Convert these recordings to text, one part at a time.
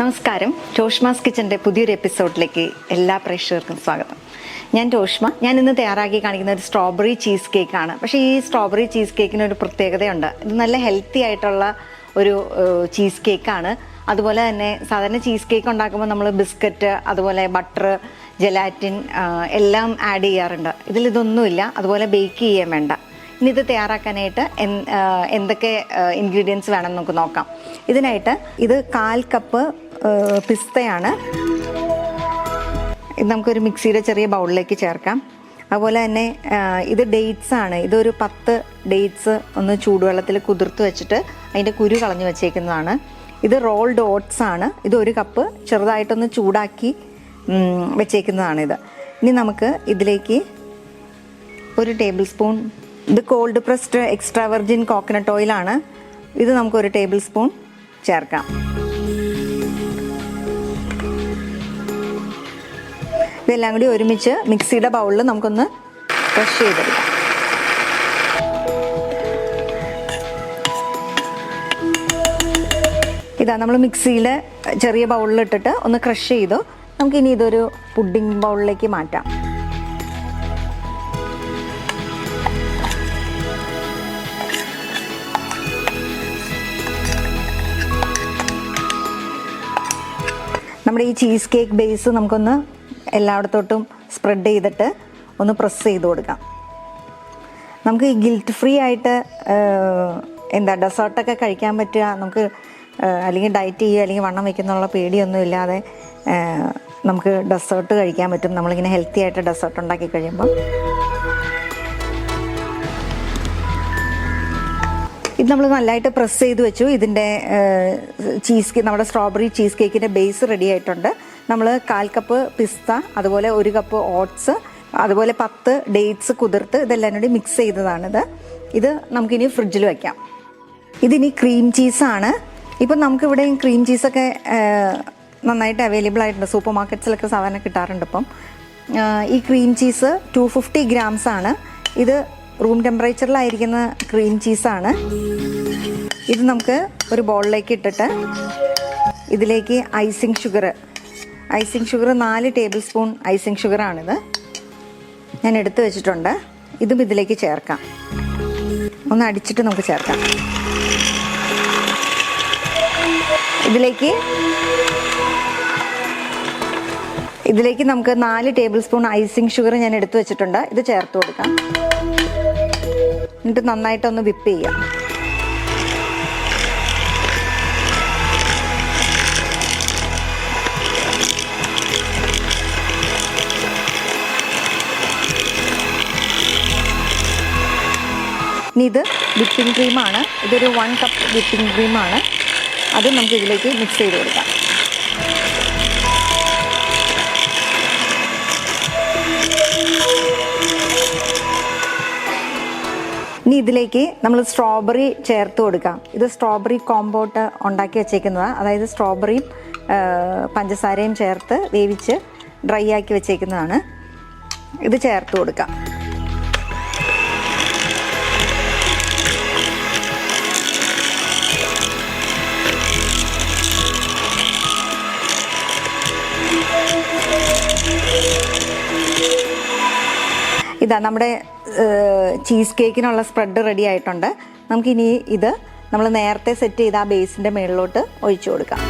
നമസ്കാരം. ടോഷ്മാസ് കിച്ചന്റെ പുതിയൊരു എപ്പിസോഡിലേക്ക് എല്ലാ പ്രേക്ഷകർക്കും സ്വാഗതം. ഞാൻ ടോഷ്മ ഞാൻ ഇന്ന് തയ്യാറാക്കി കാണിക്കുന്ന ഒരു സ്ട്രോബെറി ചീസ് കേക്കാണ് പക്ഷേ ഈ സ്ട്രോബെറി ചീസ് കേക്കിന് ഒരു പ്രത്യേകതയുണ്ട്. ഇത് നല്ല ഹെൽത്തി ആയിട്ടുള്ള ഒരു ചീസ് കേക്കാണ് അതുപോലെ തന്നെ സാധാരണ ചീസ് കേക്ക് ഉണ്ടാക്കുമ്പോൾ നമ്മൾ ബിസ്ക്കറ്റ് അതുപോലെ ബട്ടർ ജലാറ്റിൻ എല്ലാം ആഡ് ചെയ്യാറുണ്ട്. ഇതിൽ ഇതൊന്നുമില്ല. അതുപോലെ ബേക്ക് ചെയ്യാൻ വേണ്ട. ഇനി ഇത് തയ്യാറാക്കാനായിട്ട് എന്തൊക്കെ ഇൻഗ്രീഡിയൻസ് വേണം നമുക്ക് നോക്കാം. ഇതിനായിട്ട് ഇത് കാൽ കപ്പ് പിസ്തയാണ്. ഇത് നമുക്കൊരു മിക്സിയുടെ ചെറിയ ബൗളിലേക്ക് ചേർക്കാം. അതുപോലെ തന്നെ ഇത് ഡേറ്റ്സ് ആണ്. ഇതൊരു പത്ത് ഡേറ്റ്സ് ഒന്ന് ചൂടുവെള്ളത്തിൽ കുതിർത്ത് വെച്ചിട്ട് അതിന്റെ കുരു കളഞ്ഞു വെച്ചേക്കുന്നതാണ്. ഇത് റോൾഡ് ഓട്സ് ആണ്. ഇത് ഒരു കപ്പ് ചെറുതായിട്ടൊന്ന് ചൂടാക്കി വെച്ചേക്കുന്നതാണ് ഇത്. ഇനി നമുക്ക് ഇതിലേക്ക് ഒരു ടേബിൾ സ്പൂൺ ഇത് cold pressed extra virgin coconut ഓയിലാണ് ഇത് നമുക്കൊരു ടേബിൾ സ്പൂൺ ചേർക്കാം. ഇതെല്ലാം കൂടി ഒരുമിച്ച് മിക്സിയുടെ ബൗളിൽ നമുക്കൊന്ന് ക്രഷ് ചെയ്തെടുക്കാം. ഇതാ നമ്മൾ മിക്സിയിൽ ചെറിയ ബൗളിൽ ഇട്ടിട്ട് ഒന്ന് ക്രഷ് ചെയ്തു. നമുക്കിനി ഇതൊരു പുഡിംഗ് ബൗളിലേക്ക് മാറ്റാം. നമ്മുടെ ഈ ചീസ് കേക്ക് ബേസ് നമുക്കൊന്ന് എല്ലായിടത്തോട്ടും സ്പ്രെഡ് ചെയ്തിട്ട് ഒന്ന് പ്രസ് ചെയ്ത് കൊടുക്കാം. നമുക്ക് ഈ ഗിൽറ്റ് ഫ്രീ ആയിട്ട് എന്താ ഡെസേർട്ടൊക്കെ കഴിക്കാൻ പറ്റുക നമുക്ക് അല്ലെങ്കിൽ ഡയറ്റ് ചെയ്യുക അല്ലെങ്കിൽ വണ്ണം വയ്ക്കുന്നുള്ള പേടിയൊന്നും ഇല്ലാതെ നമുക്ക് ഡെസേർട്ട് കഴിക്കാൻ പറ്റും. നമ്മളിങ്ങനെ ഹെൽത്തി ആയിട്ട് ഡെസേർട്ട് ഉണ്ടാക്കി കഴിയുമ്പോൾ ഇത് നമ്മൾ നല്ലതായിട്ട് പ്രസ് ചെയ്ത് വെച്ചു. ഇതിന്റെ ചീസ് നമ്മുടെ സ്ട്രോബെറി ചീസ് കേക്കിന്റെ ബേസ് റെഡി ആയിട്ടുണ്ട്. നമ്മൾ കാൽ കപ്പ് പിസ്ത അതുപോലെ ഒരു കപ്പ് ഓട്സ് അതുപോലെ പത്ത് ഡേറ്റ്സ് കുതിർത്ത് ഇതെല്ലാം കൂടി മിക്സ് ചെയ്തതാണിത്. ഇത് നമുക്കിനി ഫ്രിഡ്ജിൽ വയ്ക്കാം ഇതിനി ക്രീം ചീസാണ് ഇപ്പം നമുക്കിവിടെ ക്രീം ചീസൊക്കെ നന്നായിട്ട് അവൈലബിൾ ആയിട്ടുണ്ട്. സൂപ്പർ മാർക്കറ്റ്സിലൊക്കെ സാധാരണ കിട്ടാറുണ്ട് ഇപ്പം. ഈ cream cheese two fifty grams ആണ്. ഇത് റൂം ടെമ്പറേച്ചറിലായിരിക്കുന്ന ക്രീം ചീസാണ് ഇത് നമുക്ക് ഒരു ബോളിലേക്ക് ഇട്ടിട്ട് ഇതിലേക്ക് ഐസിങ് ഷുഗർ ഐസിങ് ഷുഗർ നാല് ടേബിൾ സ്പൂൺ ഐസിങ് ഷുഗറാണിത് ഞാൻ എടുത്തു വെച്ചിട്ടുണ്ട്. ഇതും ഇതിലേക്ക് ചേർക്കാം. ഒന്ന് അടിച്ചിട്ട് നമുക്ക് ചേർക്കാം. ഇതിലേക്ക് ഇതിലേക്ക് നമുക്ക് നാല് ടേബിൾ സ്പൂൺ ഐസിങ് ഷുഗർ ഞാൻ എടുത്തു വെച്ചിട്ടുണ്ട്. ഇത് ചേർത്ത് കൊടുക്കാം. എന്നിട്ട് നന്നായിട്ടൊന്ന് വിപ്പ് ചെയ്യാം. ഇനി ഇത് വിപ്പിംഗ് ക്രീമാണ്. ഇതൊരു വൺ കപ്പ് വിപ്പിംഗ് ക്രീമാണ്. അത് നമുക്ക് ഇതിലേക്ക് മിക്സ് ചെയ്ത് കൊടുക്കാം. ഇനി ഇതിലേക്ക് നമ്മൾ സ്ട്രോബെറി ചേർത്ത് കൊടുക്കാം. ഇത് സ്ട്രോബെറി കോമ്പോട്ട് ഉണ്ടാക്കി വെച്ചേക്കുന്നതാണ് അതായത് സ്ട്രോബെറിയും പഞ്ചസാരയും ചേർത്ത് വേവിച്ച് ഡ്രൈ ആക്കി വെച്ചേക്കുന്നതാണ്. ഇത് ചേർത്ത് കൊടുക്കാം. ഇതാ നമ്മുടെ ചീസ് കേക്കിനുള്ള സ്പ്രെഡ് റെഡി ആയിട്ടുണ്ട്. നമുക്കിനി ഇത് നമ്മൾ നേരത്തെ സെറ്റ് ചെയ്ത ആ ബേസിന്റെ മുകളിലോട്ട് ഒഴിച്ചു കൊടുക്കാം.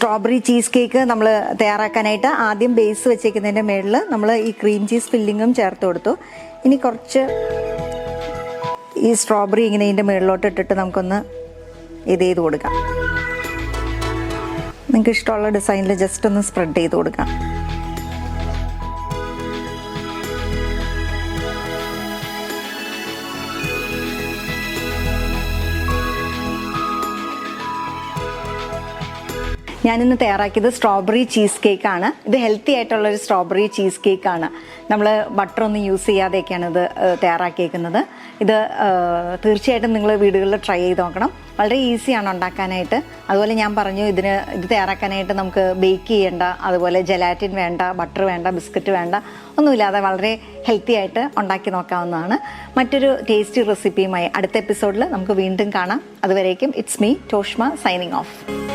സ്ട്രോബെറി ചീസ് കേക്ക് നമ്മൾ തയ്യാറാക്കാനായിട്ട് ആദ്യം ബേസ് വെച്ചേക്കുന്നതിന്റെ മുകളിൽ നമ്മൾ ഈ ക്രീം ചീസ് ഫില്ലിങ്ങും ചേർത്ത് കൊടുത്തു. ഇനി കുറച്ച് ഈ സ്ട്രോബെറി ഇങ്ങനെ ഇതിന്റെ മുകളിലോട്ട് ഇട്ടിട്ട് നമുക്കൊന്ന് ഇത് ചെയ്ത് കൊടുക്കാം. നിങ്ങൾക്ക് ഇഷ്ടമുള്ള ഡിസൈനിൽ ജസ്റ്റ് ഒന്ന് സ്പ്രെഡ് ചെയ്ത് കൊടുക്കാം. ഞാനിന്ന് തയ്യാറാക്കിയത് സ്ട്രോബെറി ചീസ് കേക്ക് ആണ്. ഇത് ഹെൽത്തി ആയിട്ടുള്ള ഒരു സ്ട്രോബെറി ചീസ് കേക്ക് ആണ്. നമ്മൾ ബട്ടർ ഒന്നും യൂസ് ചെയ്യാതെയൊക്കെയാണ് ഇത് തയ്യാറാക്കിയേക്കുന്നത്. ഇത് തീർച്ചയായിട്ടും നിങ്ങൾ വീടുകളിൽ ട്രൈ ചെയ്ത് നോക്കണം. വളരെ ഈസിയാണ് ഉണ്ടാക്കാനായിട്ട്. അതുപോലെ ഞാൻ പറഞ്ഞു ഇതിന് ഇത് തയ്യാറാക്കാനായിട്ട് നമുക്ക് ബേക്ക് ചെയ്യേണ്ട അതുപോലെ ജലാറ്റിൻ വേണ്ട ബട്ടർ വേണ്ട ബിസ്ക്കറ്റ് വേണ്ട ഒന്നുമില്ലാതെ വളരെ ഹെൽത്തി ആയിട്ട് ഉണ്ടാക്കി നോക്കാവുന്നതാണ്. മറ്റൊരു ടേസ്റ്റി റെസിപ്പിയുമായി അടുത്ത എപ്പിസോഡിൽ നമുക്ക് വീണ്ടും കാണാം. അതുവരേക്കും it's me Toshma signing off